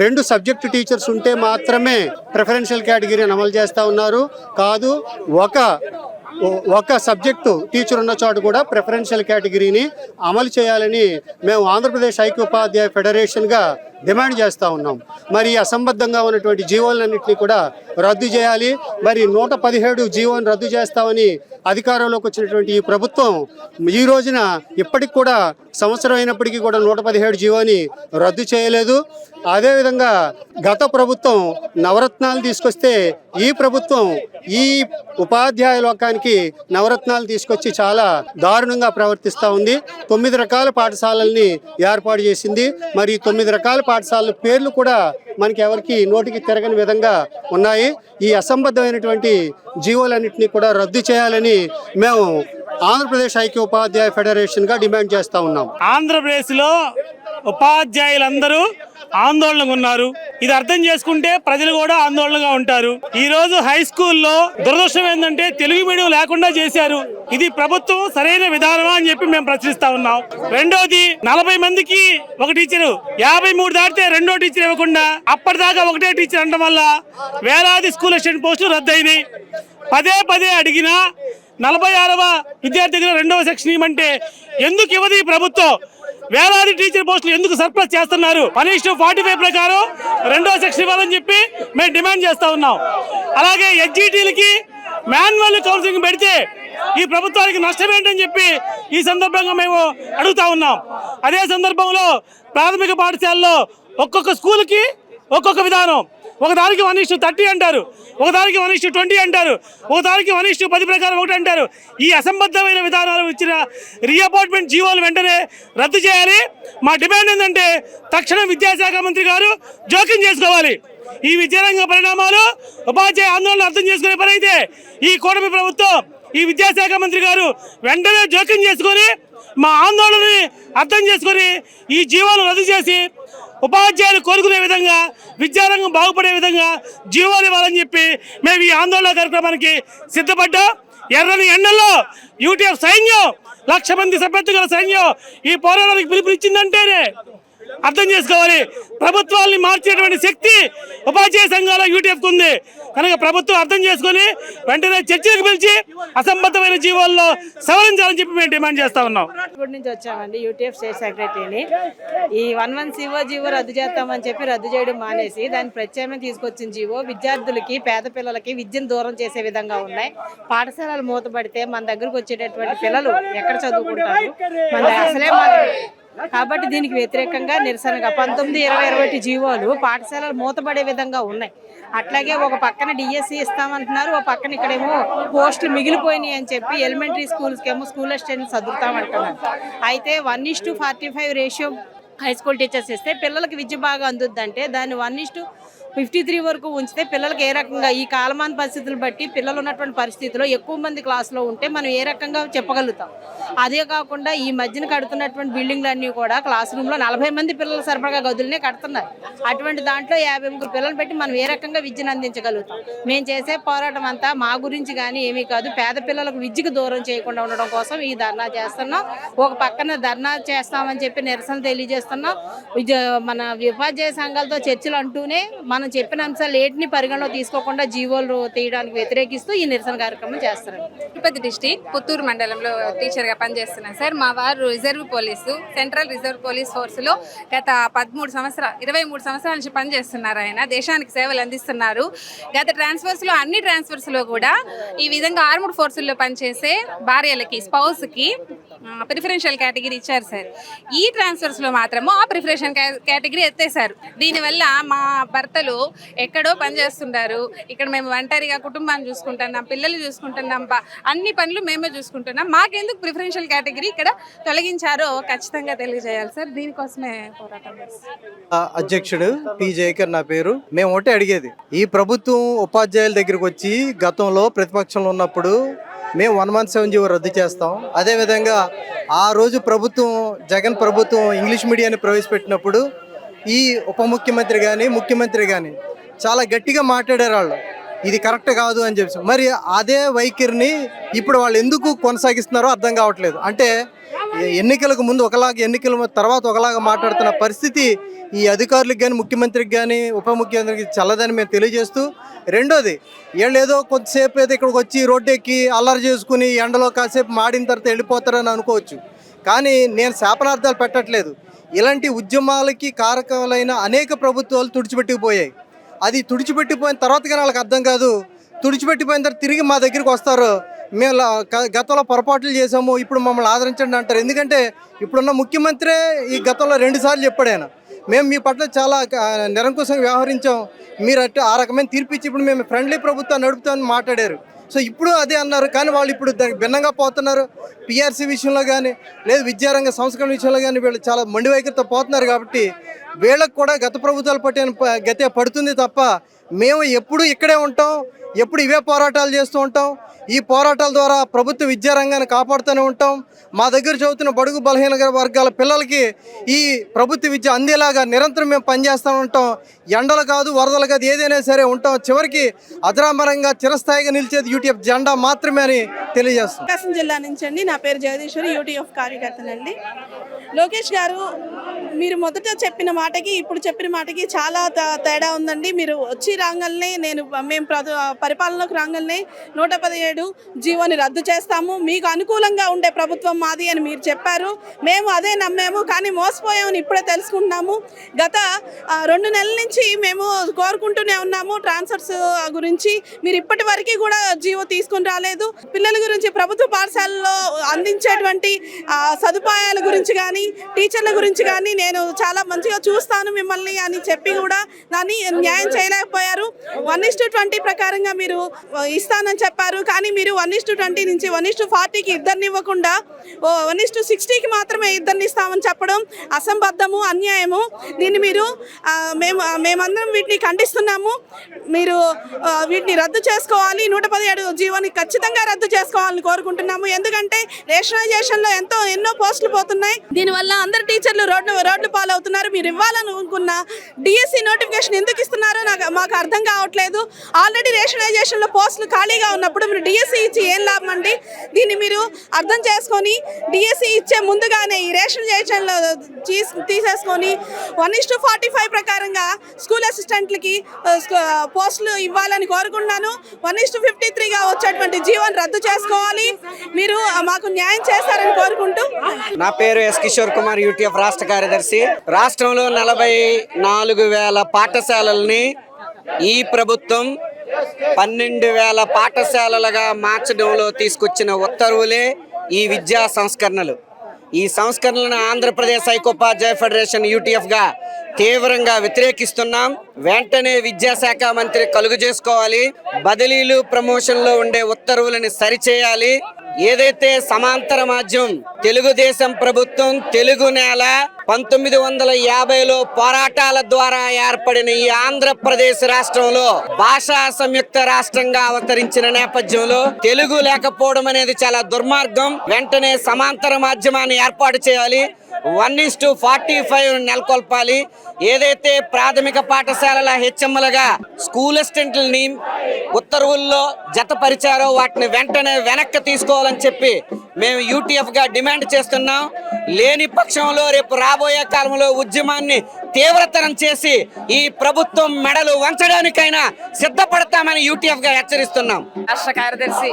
రెండు సబ్జెక్టు టీచర్స్ ఉంటే మాత్రమే ప్రిఫరెన్షియల్ కేటగిరీని అమలు చేస్తూ ఉన్నారు. కాదు ఒక ఒక సబ్జెక్టు టీచర్ ఉన్న చోట కూడా ప్రిఫరెన్షియల్ కేటగిరీని అమలు చేయాలని మేము ఆంధ్రప్రదేశ్ ఐక్యోపాధ్యాయ ఫెడరేషన్గా డిమాండ్ చేస్తూ ఉన్నాం. మరి అసంబద్ధంగా ఉన్నటువంటి జీవోలన్నింటినీ కూడా రద్దు చేయాలి. మరి నూట పదిహేడు జీవోని రద్దు చేస్తామని అధికారంలోకి వచ్చినటువంటి ఈ ప్రభుత్వం ఈ రోజున ఇప్పటికి కూడా సంవత్సరం అయినప్పటికీ కూడా నూట పదిహేడు జీవోని రద్దు చేయలేదు. అదేవిధంగా గత ప్రభుత్వం నవరత్నాలు తీసుకొస్తే ఈ ప్రభుత్వం ఈ ఉపాధ్యాయ లోకానికి నవరత్నాలు తీసుకొచ్చి చాలా దారుణంగా ప్రవర్తిస్తూ ఉంది. తొమ్మిది రకాల పాఠశాలల్ని ఏర్పాటు చేసింది. మరి తొమ్మిది రకాల పాఠశాలల పేర్లు కూడా మనకి ఎవరికి నోటికి తిరగని విధంగా ఉన్నాయి. ఈ అసంబద్ధమైనటువంటి జీవోలన్నింటినీ కూడా రద్దు చేయాలని మేము ఆంధ్రప్రదేశ్ ఐక్య ఉపాధ్యాయ ఫెడరేషన్గా డిమాండ్ చేస్తూ ఉన్నాం. ఆంధ్రప్రదేశ్లో ఉపాధ్యాయులందరూ ఆందోళనగా ఉన్నారు. ఇది అర్థం చేసుకుంటే ప్రజలు కూడా ఆందోళనగా ఉంటారు. ఈ రోజు హై స్కూల్లో దురదృష్టం ఏంటంటే తెలుగు మీడియం లేకుండా చేశారు. ఇది ప్రభుత్వం సరైన విధానమా అని చెప్పి మేము ప్రశ్నిస్తా ఉన్నాం. రెండోది నలభై మందికి ఒక టీచరు యాభై మూడు దాటితే రెండో టీచర్ ఇవ్వకుండా అప్పటిదాకా ఒకటే టీచర్ అనడం వల్ల వేలాది స్కూల్ అసిస్టెంట్ పోస్టులు రద్దయినాయి. పదే పదే అడిగినా నలభై ఆరవ విద్యార్థి దగ్గర రెండవ సెక్షన్ ఇవ్వమంటే ఎందుకు ఇవ్వదు ఈ ప్రభుత్వం? వేలాది టీచర్ పోస్టులు ఎందుకు సర్ప్లస్ చేస్తున్నారు? కనీసం ఫార్టీ ఫైవ్ ప్రకారం రెండో సెక్షన్ ఇవ్వాలని చెప్పి మేము డిమాండ్ చేస్తూ ఉన్నాం. అలాగే ఎస్జిటీలకి మాన్యువల్ కౌన్సిలింగ్ పెడితే ఈ ప్రభుత్వానికి నష్టం ఏంటని చెప్పి ఈ సందర్భంగా మేము అడుగుతా ఉన్నాం. అదే సందర్భంలో ప్రాథమిక పాఠశాలలో ఒక్కొక్క స్కూల్కి ఒక్కొక్క విధానం. ఒకదానికి వన్ ఇష్యూ థర్టీ అంటారు. ఒకదానికి వన్ ఇష్యూ ట్వంటీ అంటారు. ఒకదానికి వన్ ఇష్యూ పది ప్రకారం ఒకటి అంటారు. ఈ అసంబద్ధమైన విధానాలు ఇచ్చిన రీఅపార్ట్మెంట్ జీవోలు వెంటనే రద్దు చేయాలి. మా డిమాండ్ ఏంటంటే తక్షణం విద్యాశాఖ మంత్రి గారు జోక్యం చేసుకోవాలి. ఈ విద్యారంగ పరిణామాలు ఉపాధ్యాయ ఆందోళన అర్థం చేసుకునే పని అయితే ఈ కూటమి ప్రభుత్వం ఈ విద్యాశాఖ మంత్రి గారు వెంటనే జోక్యం చేసుకొని మా ఆందోళనని అర్థం చేసుకొని ఈ జీవాలు రద్దు చేసి ఉపాధ్యాయులు కోరుకునే విధంగా విద్యారంగం బాగుపడే విధంగా జీవోలు ఇవ్వాలని చెప్పి మేము ఈ ఆందోళన కార్యక్రమానికి సిద్ధపడ్డాం. ఎర్రని ఎండల్లో యూటీఎఫ్ సైన్యం లక్ష మంది సభ్యత్వ సైన్యం ఈ పోరాటానికి పిలుపునిచ్చిందంటేనే అర్థం చేసుకోవాలి. ప్రభుత్వాల్ని మార్చేటువంటి శక్తి ఉపాధ్యాయ సంఘాల యూటీఎఫ్కి ఉంది. కనుక ప్రభుత్వం అర్థం చేసుకొని వెంటనే చర్చలకు పిలిచి అసంబద్ధమైన జీవాల్లో సవరించాలని చెప్పి మేము డిమాండ్ చేస్తా ఉన్నాం. నుంచి వచ్చామండి యూటీఎఫ్ స్టేట్ సెక్రటరీని. ఈ వన్ వన్ సివో జీవో రద్దు చేస్తామని చెప్పి రద్దు చేయడం మానేసి దాన్ని ప్రత్యేకంగా తీసుకొచ్చిన జీవో విద్యార్థులకి పేద పిల్లలకి విద్యను దూరం చేసే విధంగా ఉన్నాయి. పాఠశాలలు మూతపడితే మన దగ్గరకు వచ్చేటటువంటి పిల్లలు ఎక్కడ చదువుకుంటారు? మన అసలే మన కాబట్టి దీనికి వ్యతిరేకంగా నిరసనగా పంతొమ్మిది ఇరవై ఇరవై ఒకటి జీవోలు పాఠశాలలు మూతపడే విధంగా ఉన్నాయి. అట్లాగే ఒక పక్కన డిఎస్సి ఇస్తామంటున్నారు ఒక పక్కన ఇక్కడేమో పోస్టులు మిగిలిపోయినాయి అని చెప్పి ఎలిమెంటరీ స్కూల్స్కి ఏమో స్కూల్ అసిస్టెంట్ చదువుతామంటున్నారు అయితే one is to forty five ratio high school teachers ఇస్తే పిల్లలకి విద్య బాగా అందుద్దంటే దాన్ని one is to fifty three వరకు ఉంచితే పిల్లలకి ఏ రకంగా ఈ కాలమాన పరిస్థితులు బట్టి పిల్లలు ఉన్నటువంటి పరిస్థితిలో ఎక్కువ మంది క్లాస్లో ఉంటే మనం ఏ రకంగా చెప్పగలుగుతాం? అదే కాకుండా ఈ మధ్యన కడుతున్నటువంటి బిల్డింగ్లన్నీ కూడా క్లాస్ రూమ్లో నలభై మంది పిల్లలు సరఫరా గదులనే కడుతున్నారు. అటువంటి దాంట్లో యాభై ముగ్గురు పిల్లలు పెట్టి మనం ఏ రకంగా విద్యను అందించగలుగుతాం? మేము చేసే పోరాటం అంతా మా గురించి కానీ ఏమీ కాదు. పేద పిల్లలకు విద్యకు దూరం చేయకుండా ఉండడం కోసం ఈ ధర్నా చేస్తున్నాం. ఒక పక్కన ధర్నా చేస్తామని చెప్పి నిరసన తెలియజేస్తున్నాం. విద్య- మన ఉపాధ్యాయ సంఘాలతో చర్చలు అంటూనే మనం చెప్పిన అంశాలు ఏటిని పరిగణలో తీసుకోకుండా జీవోలు తీయడానికి వ్యతిరేకిస్తూ ఈ నిరసన కార్యక్రమం చేస్తారు. తిరుపతి డిస్టిక్ పుత్తూరు మండలంలో టీచర్గా పనిచేస్తున్నాను సార్ మా వారు reserve police central reserve police ఫోర్సులో గత పదమూడు సంవత్సరాలు ఇరవై మూడు సంవత్సరాల నుంచి పనిచేస్తున్నారు ఆయన. దేశానికి సేవలు అందిస్తున్నారు. గత ట్రాన్స్ఫర్స్లో అన్ని ట్రాన్స్ఫర్స్లో కూడా ఈ విధంగా ఆర్మ్డ్ ఫోర్సుల్లో పనిచేసే భార్యలకి స్పౌస్కి ప్రిఫరెన్షియల్ కేటగిరీ ఇచ్చారు సార్. ఈ ట్రాన్స్ఫర్స్లో మాత్రము ఆ ప్రిఫరెన్షియల్ కేటగిరీ ఎత్తేసారు దీనివల్ల మా భర్తలు ఎక్కడో పని చేస్తుంటారు. ఇక్కడ మేము ఒంటరిగా కుటుంబాన్ని చూసుకుంటున్నాం పిల్లలు చూసుకుంటున్నాం అన్ని పనులు మేమే చూసుకుంటున్నాం. మాకెందుకు ప్రిఫరెన్షియల్ కేటగిరీ ఇక్కడ తొలగించారో ఖచ్చితంగా తెలియజేయాలి సార్. దీనికోసమే పోరాటం అధ్యక్షుడు పి జయకర్ నా పేరు. మేము ఒకటే అడిగేది. ఈ ప్రభుత్వం ఉపాధ్యాయుల దగ్గరికి వచ్చి గతంలో ప్రతిపక్షంలో ఉన్నప్పుడు మేము వన్ మంత్ సెవెన్ జీవో రద్దు చేస్తాం. అదేవిధంగా ఆ రోజు ప్రభుత్వం జగన్ ప్రభుత్వం ఇంగ్లీష్ మీడియాన్ని ప్రవేశపెట్టినప్పుడు ఈ ఉప ముఖ్యమంత్రి కానీ ముఖ్యమంత్రి కానీ చాలా గట్టిగా మాట్లాడారు వాళ్ళు. ఇది కరెక్ట్ కాదు అని చెప్పి మరి అదే వైఖరిని ఇప్పుడు వాళ్ళు ఎందుకు కొనసాగిస్తున్నారో అర్థం కావట్లేదు. అంటే ఎన్నికలకు ముందు ఒకలాగా ఎన్నికల తర్వాత ఒకలాగా మాట్లాడుతున్న పరిస్థితి ఈ అధికారులకు కానీ ముఖ్యమంత్రికి కానీ ఉప ముఖ్యమంత్రికి చల్లదని మేము తెలియజేస్తూ రెండోది వీళ్ళు ఏదో కొద్దిసేపు అయితే ఇక్కడికి వచ్చి రోడ్డు ఎక్కి అల్లరి చేసుకుని ఎండలో కాసేపు మాడిన తర్వాత వెళ్ళిపోతారని అనుకోవచ్చు. కానీ నేను శాపనార్థాలు పెట్టట్లేదు. ఇలాంటి ఉద్యమాలకి కారకాలైన అనేక ప్రభుత్వాలు తుడిచిపెట్టుకుపోయాయి అది తుడిచిపెట్టిపోయిన తర్వాత కానీ వాళ్ళకి అర్థం కాదు. తుడిచిపెట్టిపోయిన తర్వాత తిరిగి మా దగ్గరికి వస్తారు. మేము గ- గతంలో పొరపాట్లు చేసాము ఇప్పుడు మమ్మల్ని ఆదరించండి అంటారు. ఎందుకంటే ఇప్పుడున్న ముఖ్యమంత్రి ఈ గతంలో రెండుసార్లు చెప్పాడు ఆయన. మేము మీ పట్ల చాలా నిరంకుశంగా వ్యవహరించాం. మీరు అట్టు ఆ రకమైన తీర్పిచ్చి ఇప్పుడు మేము ఫ్రెండ్లీ ప్రభుత్వం నడుపుతామని మాట్లాడారు. సో ఇప్పుడు అదే అన్నారు. కానీ వాళ్ళు ఇప్పుడు దానికి భిన్నంగా పోతున్నారు. పిఆర్సీ విషయంలో కానీ లేదు విద్యారంగ సంస్కరణ విషయంలో కానీ వీళ్ళు చాలా మొండి వైఖరితో పోతున్నారు కాబట్టి వీళ్ళకు కూడా గత ప్రభుత్వాలు పట్టిన గతే పడుతుంది తప్ప మేము ఎప్పుడు ఇక్కడే ఉంటాం ఎప్పుడు ఇవే పోరాటాలు చేస్తూ ఉంటాం. ఈ పోరాటాల ద్వారా ప్రభుత్వ విద్యారంగాన్ని కాపాడుతూనే ఉంటాం. మా దగ్గర చదువుతున్న బడుగు బలహీన వర్గాల పిల్లలకి ఈ ప్రభుత్వ విద్య అందేలాగా నిరంతరం మేము పనిచేస్తూ ఉంటాం. ఎండలు కాదు వరదలు కాదు ఏదైనా సరే ఉంటాం. చివరికి అజరామరంగా చిరస్థాయిగా నిలిచేది యూటీఎఫ్ జెండా మాత్రమే అని తెలియజేస్తాం ప్రకాశం జిల్లా నుంచి అండి నా పేరు జగదీశ్వరి యూటీఎఫ్ కార్యకర్తనండి. లోకేష్ గారు మీరు మొదట చెప్పిన మాటకి ఇప్పుడు చెప్పిన మాటకి చాలా తేడా ఉందండి. మీరు వచ్చి రాగానే నేను మేము పరిపాలనలోకి రాగానే నూట పదిహేడు జీవోని రద్దు చేస్తాము. మీకు అనుకూలంగా ఉండే ప్రభుత్వం మాది అని మీరు చెప్పారు. మేము అదే నమ్మాము కానీ మోసపోయామని ఇప్పుడే తెలుసుకుంటున్నాము. గత రెండు నెలల నుంచి మేము కోరుకుంటూనే ఉన్నాము ట్రాన్స్ఫర్స్ గురించి. మీరు ఇప్పటి వరకు కూడా జీవో తీసుకుని రాలేదు. పిల్లల గురించి ప్రభుత్వ పాఠశాలలో అందించేటువంటి సదుపాయాల గురించి కానీ టీచర్ల గురించి కానీ నేను చాలా మంచిగా చూస్తాను మిమ్మల్ని అని చెప్పి కూడా దాన్ని న్యాయం చేయలేకపోయారు. వన్ ఇస్ టు ట్వంటీ ప్రకారంగా మీరు ఇస్తానని చెప్పారు. కానీ మీరు వన్ ఇస్ టు ట్వంటీ నుంచి వన్ ఇస్ టు ఫార్టీకి ఇద్దరిని ఇవ్వకుండా వన్ ఇస్ టు సిక్స్టీకి మాత్రమే ఇద్దరిని ఇస్తామని చెప్పడం అసంబద్ధము అన్యాయము. దీన్ని మీరు మేము మేమందరం వీటిని ఖండిస్తున్నాము. మీరు వీటిని రద్దు చేసుకోవాలి. నూట పదిహేడు జీవోని ఖచ్చితంగా రద్దు చేసుకోవాలని కోరుకుంటున్నాము. ఎందుకంటే రేషనలైజేషన్లో ఎంతో ఎన్నో పోస్టులు పోతున్నాయి. దీనివల్ల అందరు టీచర్లు రోడ్డు రోడ్లు పాలవుతున్నారు. మీరు ఇవ్వాలని అనుకున్న డిఎస్సి నోటిఫికేషన్ ఎందుకు ఇస్తున్నారో నాకు మాకు అర్థం కావట్లేదు. ఆల్రెడీ రేషనైజేషన్లో పోస్టులు ఖాళీగా ఉన్నప్పుడు మీరు డిఎస్సి ఇచ్చి ఏం లాభం అండి? దీన్ని మీరు అర్థం చేసుకొని డిఎస్సి ఇచ్చే ముందుగానే ఈ రేషనైజేషన్లో తీసేసుకొని one is to forty five ప్రకారంగా స్కూల్ అసిస్టెంట్లకి పోస్టులు ఇవ్వాలని కోరుకుంటున్నాను. వన్ ఇస్ టు ఫిఫ్టీ త్రీగా వచ్చేటువంటి జీవోని రద్దు చేసుకోవాలి. మీరు మాకు న్యాయం చేస్తారని కోరుకుంటూ. నా పేరు ఎస్ కిషోర్ కుమార్ యూటీఎఫ్ రాష్ట్ర కార్యదర్శి. రాష్ట్రంలో నలభై నాలుగు వేల పాఠశాలల్ని ఈ ప్రభుత్వం పన్నెండు వేల పాఠశాలలుగా మార్చడంలో తీసుకొచ్చిన ఉత్తర్వులే ఈ విద్యా సంస్కరణలు. ఈ సంస్కరణలను ఆంధ్రప్రదేశ్ ఐకోపాధ్యాయ ఫెడరేషన్ యూటీఎఫ్గా తీవ్రంగా వ్యతిరేకిస్తున్నాం. వెంటనే విద్యాశాఖ మంత్రి కలుగు చేసుకోవాలి. బదిలీలు ప్రమోషన్లో ఉండే ఉత్తర్వులను సరిచేయాలి. ఏదైతే సమాంతర మాధ్యం తెలుగుదేశం ప్రభుత్వం తెలుగు నేల పంతొమ్మిది వందల యాభైలో పోరాటాల ద్వారా ఏర్పడిన ఈ ఆంధ్రప్రదేశ్ రాష్ట్రంలో భాషా సంయుక్త రాష్ట్రంగా అవతరించిన నేపథ్యంలో తెలుగు లేకపోవడం అనేది చాలా దుర్మార్గం. వెంటనే సమాంతర మాధ్యమాన్ని ఏర్పాటు చేయాలి. One is to forty five నెలకొల్పాలి. ఏదైతే ప్రాథమిక పాఠశాలల హెచ్ఎంలుగా స్కూల్ అసిస్టెంట్లని ఉత్తర్వుల్లో జతపరిచారో వాటిని వెంటనే వెనక్కి తీసుకోవాలని చెప్పి మేము యూటీఎఫ్గా డిమాండ్ చేస్తున్నాం. లేని పక్షంలో రేపు రాబోయే కాలంలో ఉద్యమాన్ని తీవ్రతరం చేసి ఈ ప్రభుత్వం మెడలు వంచడానికైనా సిద్ధపడతామని యూటీఎఫ్గా హెచ్చరిస్తున్నాం. రాష్ట్ర కార్యదర్శి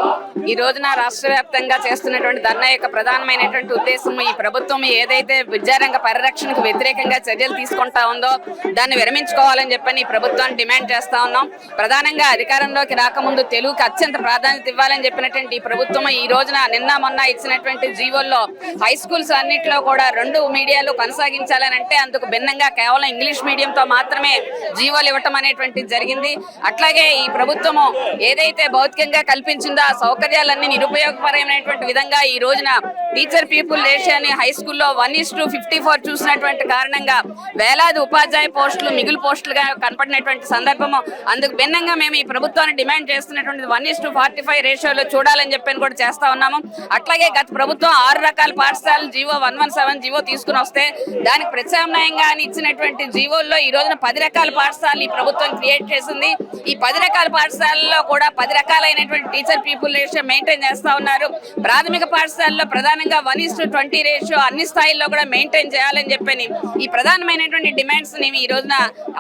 ఈ రోజున రాష్ట్ర వ్యాప్తంగా చేస్తున్నటువంటి ధర్నా యొక్క ప్రధానమైనటువంటి ఉద్దేశం ఈ ప్రభుత్వం ఏదైతే విద్యారంగ పరిరక్షణకు వ్యతిరేకంగా చర్యలు తీసుకుంటా ఉందో దాన్ని విరమించుకోవాలని చెప్పని ఈ ప్రభుత్వాన్ని డిమాండ్ చేస్తా ఉన్నాం. ప్రధానంగా అధికారంలోకి రాకముందు తెలుగుకి అత్యంత ప్రాధాన్యత ఇవ్వాలని చెప్పినటువంటి ప్రభుత్వం ఈ రోజున నిన్న మొన్న ఇచ్చినటువంటి జీవోల్లో హై స్కూల్స్ అన్నింటిలో కూడా రెండు మీడియాలు కొనసాగించాలని అంటే అందుకు భిన్నంగా కేవలం ఇంగ్లీష్ మీడియంతో మాత్రమే జీవోలు ఇవ్వటం అనేటువంటిది జరిగింది. అట్లాగే ఈ ప్రభుత్వము ఏదైతే భౌతికంగా కల్పించిందో ఆ సౌకర్యాలన్నీ నిరుపయోగపరమైనటువంటి విధంగా ఈ రోజున టీచర్ పీపుల్ రేషియోని హై స్కూల్లో one is to fifty four చూసినటువంటి కారణంగా వేలాది ఉపాధ్యాయ పోస్టులు మిగులు పోస్టులుగా కనపడినటువంటి సందర్భము. అందుకు భిన్నంగా మేము ఈ ప్రభుత్వాన్ని డిమాండ్ చేస్తున్నటువంటి one is to forty five రేషియోలో చూడాలని చెప్పని కూడా చేస్తా ఉన్నాము. అట్లాగే గత ప్రభుత్వం ఆరు రకాల పాఠశాలలు GO one one seven GO తీసుకుని వస్తే దానికి ప్రత్యామ్నాయంగా అని ఇచ్చినటువంటి జీవోల్లో ఈ రోజున పది రకాల పాఠశాలలు ఈ ప్రభుత్వం క్రియేట్ చేసింది. ఈ పది రకాల పాఠశాలల్లో కూడా పది రకాలైనటువంటి టీచర్ పీపుల్ రేషియో మెయింటైన్ చేస్తా ఉన్నారు. ప్రాథమిక పాఠశాలలో ప్రధానంగా one is to twenty ratio అన్ని స్థాయిల్లో కూడా మెయింటైన్ చేయాలని చెప్పని ఈ ప్రధానమైనటువంటి డిమాండ్స్ని ఈ రోజున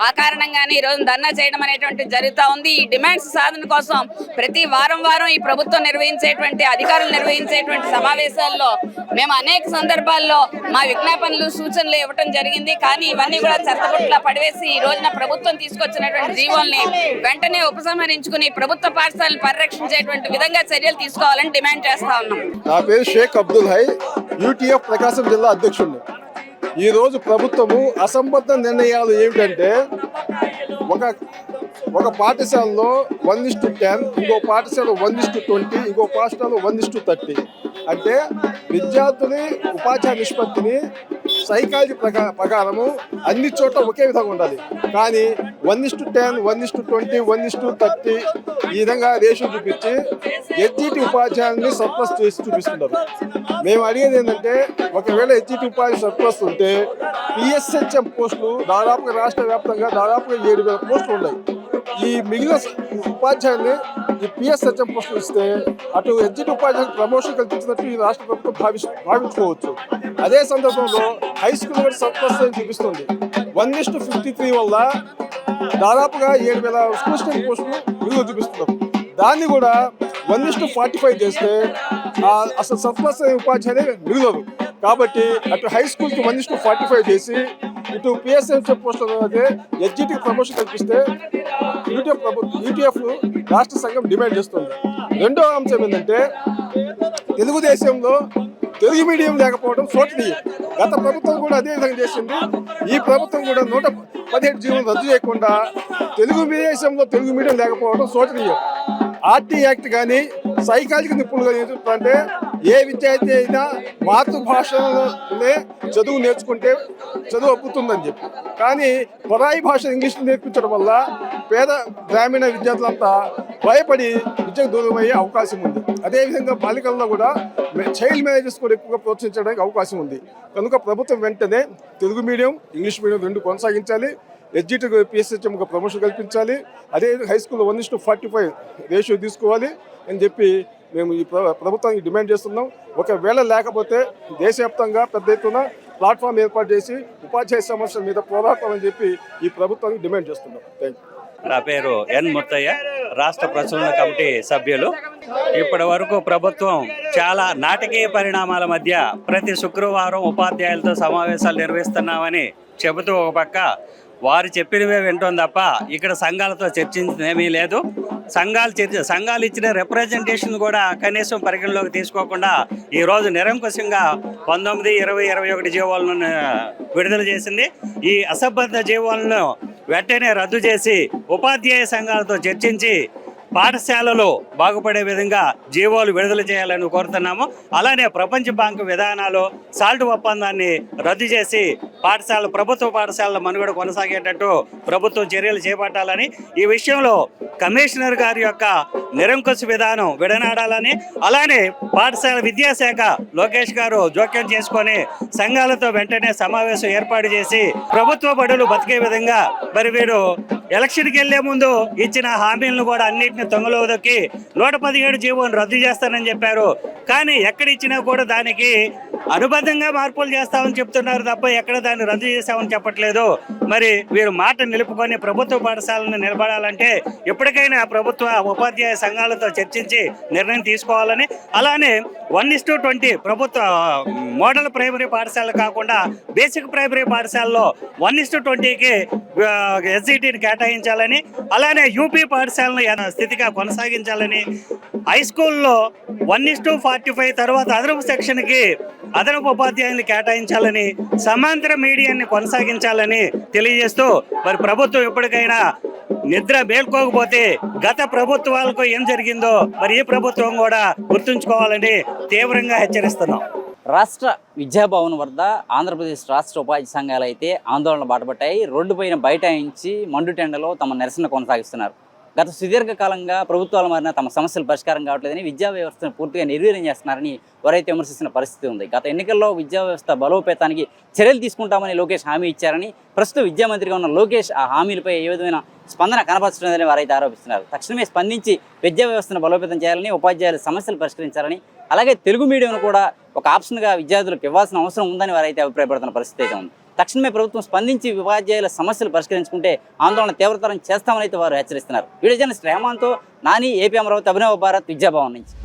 ఆ కారణంగానే ఈ రోజున ధర్నా చేయడం అనేటువంటి జరుగుతా ఉంది. ఈ డిమాండ్స్ సాధన కోసం ప్రతి వారం వారం ఈ ప్రభుత్వం నిర్వహించేటువంటి అధికారులు నిర్వహించేటువంటి సమావేశాల్లో మేము అనేక సందర్భాల్లో మా విజ్ఞాపనలు సూచనలు ఇవ్వటం జరిగింది. కానీ ఇవన్నీ కూడా చెత్తపుట్ల పడివేసి ఈ రోజున ప్రభుత్వం తీసుకొచ్చినటువంటి జీవోల్ని వెంటనే ఉపసంహరించుకుని ప్రభుత్వ పాఠశాలను పరిరక్షించేటువంటి విధంగా చర్యలు తీసుకోవాలని డిమాండ్ చేస్తా ఉన్నాం. నా పేరు షేక్ అబ్దుల్ హై యూటీఎఫ్ ప్రకాశం జిల్లా అధ్యక్షుడిని ఈరోజు ప్రభుత్వము అసంబద్ధ నిర్ణయాలు ఏమిటంటే ఒక ఒక పాఠశాలలో వన్ ఇస్ టు టెన్ ఇంకో పాఠశాల వన్ ఇస్ టు ట్వంటీ ఇంకో పాఠశాల వన్ ఇస్ టు థర్టీ అంటే విద్యార్థుని ఉపాధ్యాయ నిష్పత్తిని సైకాలజీ ప్రకా ప్రకారము అన్ని చోట్ల ఒకే విధంగా ఉండాలి. కానీ one is to ten one is to twenty one is to thirty ఈ విధంగా రేషియో చూపించి ఎడ్జిటి ఉపాధ్యాయుల్ని సర్ప్లస్ చేసి చూపిస్తున్నారు మేము అడిగేది ఏంటంటే ఒకవేళ హెచ్జిటి ఉపాధి సర్ప్లస్ ఉంటే పిఎస్హెచ్ఎం పోస్టులు దాదాపుగా రాష్ట్ర వ్యాప్తంగా దాదాపుగా ఏడు వేల పోస్టులు ఉన్నాయి. ఈ మిగిలిన ఉపాధ్యాయుల్ని ఈ పిఎస్హెచ్ఎం పోస్టులు ఇస్తే అటు ఎగ్జిట్ ఉపాధ్యాయులకు ప్రమోషన్ కల్పించినట్టు ఈ రాష్ట్ర ప్రభుత్వం భావి భావించుకోవచ్చు. అదే సందర్భంలో హై స్కూల్ కూడా సర్ప్లస్ అని చూపిస్తుంది. వన్ ఇస్టు ఫిఫ్టీ త్రీ వల్ల దాదాపుగా ఏడు వేల స్కూల్ స్టేట్ పోస్టులు విలువ చూపిస్తున్నాం. దాన్ని కూడా వన్ ఇస్టు ఫార్టీ ఫైవ్ చేస్తే అసలు సర్ప్లస్ ఉపాధ్యాయులే మిగులరు కాబట్టి అటు హై స్కూల్కి వన్ ఇస్టు ఫార్టీ ఫైవ్ చేసి ఇటు పిఎస్ఎఫ్ పోస్టులు అయితే ఎస్జిటికి ప్రమోషన్ కల్పిస్తే యూటీఎఫ్ ప్రభుత్వం యూటీఎఫ్ రాష్ట్ర సంఘం డిమాండ్ చేస్తుంది. రెండో అంశం ఏంటంటే తెలుగుదేశంలో తెలుగు మీడియం లేకపోవడం సోచనీయం గత ప్రభుత్వం కూడా అదే విధంగా చేసింది. ఈ ప్రభుత్వం కూడా నూట పదిహేడు జీవనం రద్దు చేయకుండా తెలుగు దేశంలో తెలుగు మీడియం లేకపోవడం శోచనీయం. ఆర్టీ యాక్ట్ కానీ సైకాలజీ నిపుణులు కానీ ఏ విద్యార్థి అయినా మాతృభాషలోనే చదువు నేర్చుకుంటే చదువు అప్పుతుందని చెప్పి. కానీ పరాయి భాష ఇంగ్లీష్ నేర్పించడం వల్ల పేద గ్రామీణ విద్యార్థులంతా భయపడి విద్యకు దూరం అయ్యే అవకాశం ఉంది. అదేవిధంగా బాలికల్లో కూడా చైల్డ్ మ్యారేజెస్ కూడా ఎక్కువగా ప్రోత్సహించడానికి అవకాశం ఉంది. కనుక ప్రభుత్వం వెంటనే తెలుగు మీడియం ఇంగ్లీష్ మీడియం రెండు కొనసాగించాలి. ఎడ్జిటి పిఎస్హెచ్ఎంగా ప్రమోషన్ కల్పించాలి. అదే హై స్కూల్లో one is to forty five ratio తీసుకోవాలి అని చెప్పి మేము ఈ ప్రభుత్వానికి డిమాండ్ చేస్తున్నాం. ఒకవేళ లేకపోతే దేశవ్యాప్తంగా పెద్ద ఎత్తున ప్లాట్ఫామ్ ఏర్పాటు చేసి ఉపాధ్యాయ సమస్యల మీద పోరాడతామని చెప్పి ఈ ప్రభుత్వానికి డిమాండ్ చేస్తున్నాం. థ్యాంక్ నా పేరు ఎన్ ముత్తయ్య రాష్ట్ర ప్రచురణ కమిటీ సభ్యులు. ఇప్పటి వరకు ప్రభుత్వం చాలా నాటకీయ పరిణామాల మధ్య ప్రతి శుక్రవారం ఉపాధ్యాయులతో సమావేశాలు నిర్వహిస్తున్నామని చెబుతూ ఒక పక్క వారు చెప్పినవే వింటాం తప్ప ఇక్కడ సంఘాలతో చర్చించేమీ లేదు. సంఘాలు చర్చ సంఘాలు ఇచ్చిన రిప్రజెంటేషన్ కూడా కనీసం పరిగణలోకి తీసుకోకుండా ఈరోజు నిరంకుశంగా పంతొమ్మిది ఇరవై ఇరవై ఒకటి జీవాలను విడుదల చేసింది. ఈ అసంబద్ధ జీవాలను వెంటనే రద్దు చేసి ఉపాధ్యాయ సంఘాలతో చర్చించి పాఠశాలలో బాగుపడే విధంగా జీవోలు విడుదల చేయాలని కోరుతున్నాము. అలానే ప్రపంచ బ్యాంకు విధానాలు సాల్ట్ ఒప్పందాన్ని రద్దు చేసి పాఠశాల ప్రభుత్వ పాఠశాలల మనుగడ కొనసాగేటట్టు ప్రభుత్వం చర్యలు చేపట్టాలని ఈ విషయంలో కమిషనర్ గారి యొక్క నిరంకుశ విధానం విడనాడాలని అలానే పాఠశాల విద్యాశాఖ లోకేష్ గారు జోక్యం చేసుకొని సంఘాలతో వెంటనే సమావేశం ఏర్పాటు చేసి ప్రభుత్వ బడులు బతికే విధంగా మరి వీరు ఎలక్షన్కి వెళ్ళే ముందు ఇచ్చిన హామీలను కూడా అన్నింటిని చేసిన దొక్కి నూట పదిహేడు జీవోను రద్దు చేస్తానని చెప్పారు. కానీ ఎక్కడిచ్చినా కూడా దానికి అనుబంధంగా మార్పులు చేస్తామని చెప్తున్నారు తప్ప ఎక్కడ దాన్ని రద్దు చేస్తామని చెప్పట్లేదు. మరి వీరు మాట నిలుపుకొని ప్రభుత్వ పాఠశాలను నిలబడాలంటే ఎప్పటికైనా ప్రభుత్వ ఉపాధ్యాయ సంఘాలతో చర్చించి నిర్ణయం తీసుకోవాలని అలానే వన్ ఇస్ టు ట్వంటీ ప్రభుత్వ మోడల్ ప్రైమరీ పాఠశాల కాకుండా బేసిక్ ప్రైమరీ పాఠశాలలో వన్ ఇస్ టు ట్వంటీకి ఎస్జిటిని కేటాయించాలని అలానే యూపీ పాఠశాలను స్థితిగా కొనసాగించాలని హై స్కూల్లో one is to forty five తర్వాత అదనపు సెక్షన్కి అదనపు ఉపాధ్యాయులను కేటాయించాలని సమాంతర మీడియాన్ని కొనసాగించాలని తెలియజేస్తూ మరి ప్రభుత్వం ఎప్పటికైనా నిద్ర మేల్కోకపోతే గత ప్రభుత్వాలకు ఏం జరిగిందో మరి ఈ ప్రభుత్వం కూడా గుర్తుంచుకోవాలని తీవ్రంగా హెచ్చరిస్తున్నాం. రాష్ట్ర విద్యాభవన్ వద్ద ఆంధ్రప్రదేశ్ రాష్ట్ర ఉపాధి సంఘాలు అయితే ఆందోళన బాటపట్టాయి రోడ్డు పైన మండు మండుటెండలో తమ నిరసన కొనసాగిస్తున్నారు. గత సుదీర్ఘ కాలంగా ప్రభుత్వాలు మారిన తమ సమస్యలు పరిష్కారం కావట్లేదని విద్యా వ్యవస్థను పూర్తిగా నిర్వీర్యం చేస్తున్నారని వారైతే విమర్శిస్తున్న పరిస్థితి ఉంది. గత ఎన్నికల్లో విద్యా వ్యవస్థ బలోపేతానికి చర్యలు తీసుకుంటామని లోకేష్ హామీ ఇచ్చారని ప్రస్తుత విద్యా మంత్రిగా ఉన్న లోకేష్ ఆ హామీలపై ఏ విధమైన స్పందన కనపరచలేదని వారైతే ఆరోపిస్తున్నారు. తక్షణమే స్పందించి విద్యా వ్యవస్థను బలోపేతం చేయాలని ఉపాధ్యాయుల సమస్యలు పరిష్కరించాలని అలాగే తెలుగు మీడియం కూడా ఒక ఆప్షన్గా విద్యార్థులకు ఇవ్వాల్సిన అవసరం ఉందని వారైతే అభిప్రాయపడుతున్న పరిస్థితి అయితే ఉంది. తక్షణమే ప్రభుత్వం స్పందించి ఉపాధ్యాయుల సమస్యలు పరిష్కరించుకుంటే ఆందోళన తీవ్రతరం చేస్తామని అయితే వారు హెచ్చరిస్తున్నారు. వీడియో జర్నలిస్ట్ రెహమాన్తో నాని ఏపీ అమరావతి అభినవ భారత్ విద్యాభవన్ నుంచి.